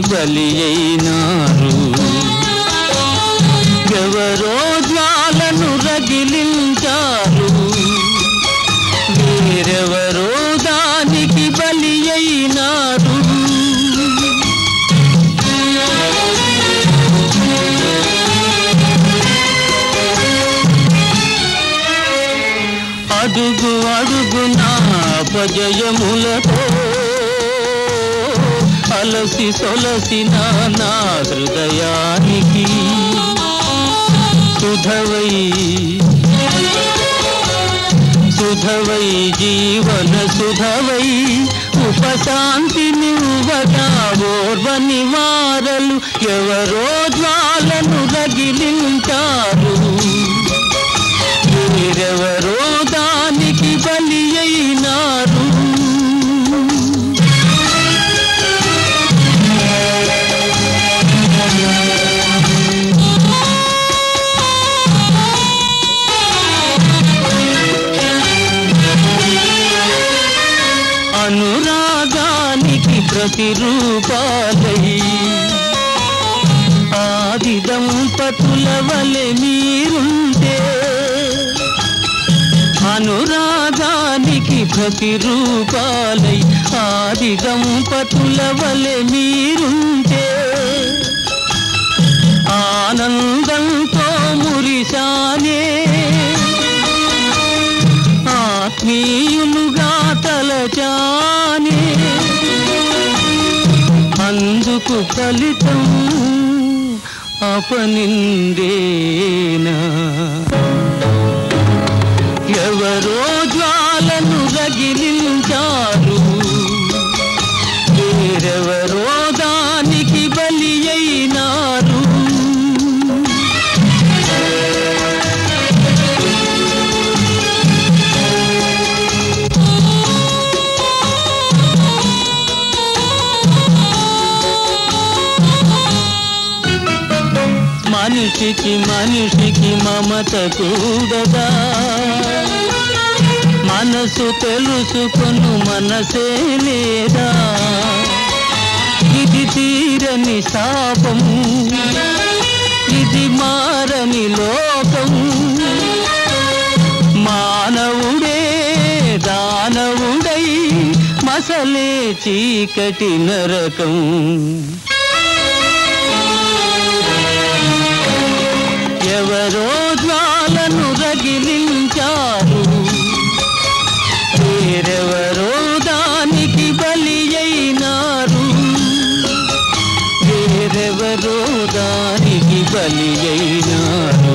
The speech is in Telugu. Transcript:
బలి అయినారు. ఎవరో జ్వాలను రగిలించారు. వేరెవరో దానికి బలి అయినారు. అడుగు అడుగున అపజయములతో అలసి సొలసిన నా హృదయానికి సుధవై సుధవై జీవన సుధవై ఉపశాంతి నివ్వగా నివారలు ఎవరో జ్వాలను రగిలించారు. ప్రతిరూపాలై ఆది దంపతుల వలె మీరుంటే అనురాగానికి ప్రతిరూపాలై ఆది దంపతుల వలె మీరుంటే ఆనందంతో మురిశానే ఆత్మీయులుగా తలచా అందుకు ఫలితం అపనిందేనా మనిషికి మనిషికి మమత కూడదా? మనసు తెలుసుకొను మనసే లేదా? ఇది తీరని శాపం ఇది మారని లోకం. మానవుడే దానవుడై మసలే చీకటి నరకం. ఎవరో దానికి బలి అయినారు